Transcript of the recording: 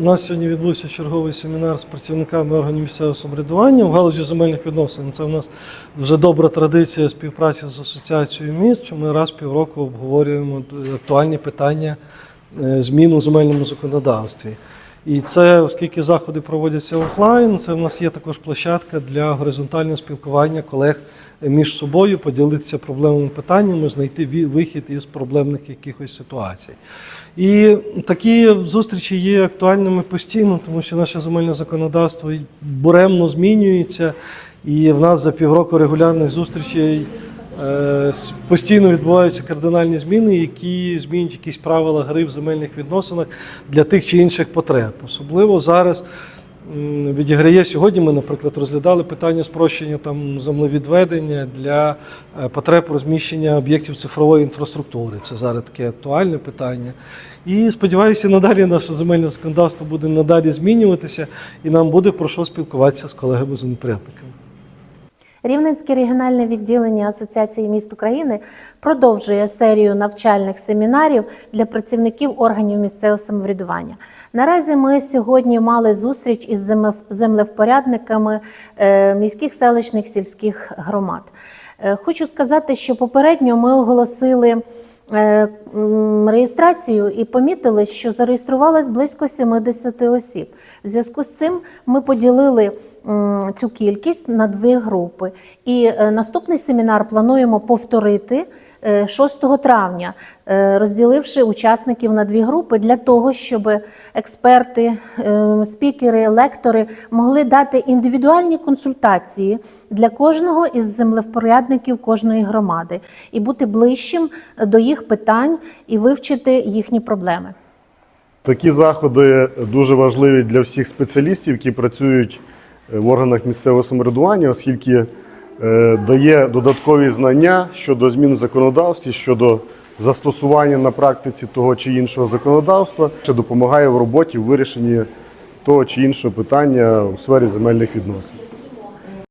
У нас сьогодні відбувся черговий семінар з працівниками органів місцевого самоврядування в галузі земельних відносин. Це у нас вже добра традиція співпраці з асоціацією міст, що ми раз півроку обговорюємо актуальні питання е, змін у земельному законодавстві. І це, оскільки заходи проводяться офлайн, це в нас є також площадка для горизонтального спілкування колег між собою, поділитися проблемними питаннями, знайти вихід із проблемних якихось ситуацій. І такі зустрічі є актуальними постійно, тому що наше земельне законодавство буремно змінюється, і в нас за півроку регулярних зустрічей постійно відбуваються кардинальні зміни, які змінюють якісь правила гри в земельних відносинах для тих чи інших потреб. Особливо зараз відіграє сьогодні. Ми, наприклад, розглядали питання спрощення там землевідведення для е, потреб розміщення об'єктів цифрової інфраструктури. Це зараз таке актуальне питання. І сподіваюся, надалі наше земельне законодавство буде надалі змінюватися, і нам буде про що спілкуватися з колегами землепорядниками. Рівненське регіональне відділення Асоціації міст України продовжує серію навчальних семінарів для працівників органів місцевого самоврядування. Наразі ми сьогодні мали зустріч із землевпорядниками е, міських селищних сільських громад. Е, Хочу сказати, що попередньо ми оголосили реєстрацію і помітили, що зареєструвалось близько 70 осіб. В зв'язку з цим ми поділили цю кількість на дві групи. І е, наступний семінар плануємо повторити е, 6 травня, е, розділивши учасників на дві групи для того, щоб експерти, е, спікери, лектори могли дати індивідуальні консультації для кожного із землевпорядників кожної громади і бути ближчим до їх питань і вивчити їхні проблеми. Такі заходи дуже важливі для всіх спеціалістів, які працюють е, в органах місцевого самоврядування, оскільки е, дає додаткові знання щодо змін у законодавстві, щодо застосування на практиці того чи іншого законодавства, що допомагає в роботі в вирішенні того чи іншого питання у сфері земельних відносин.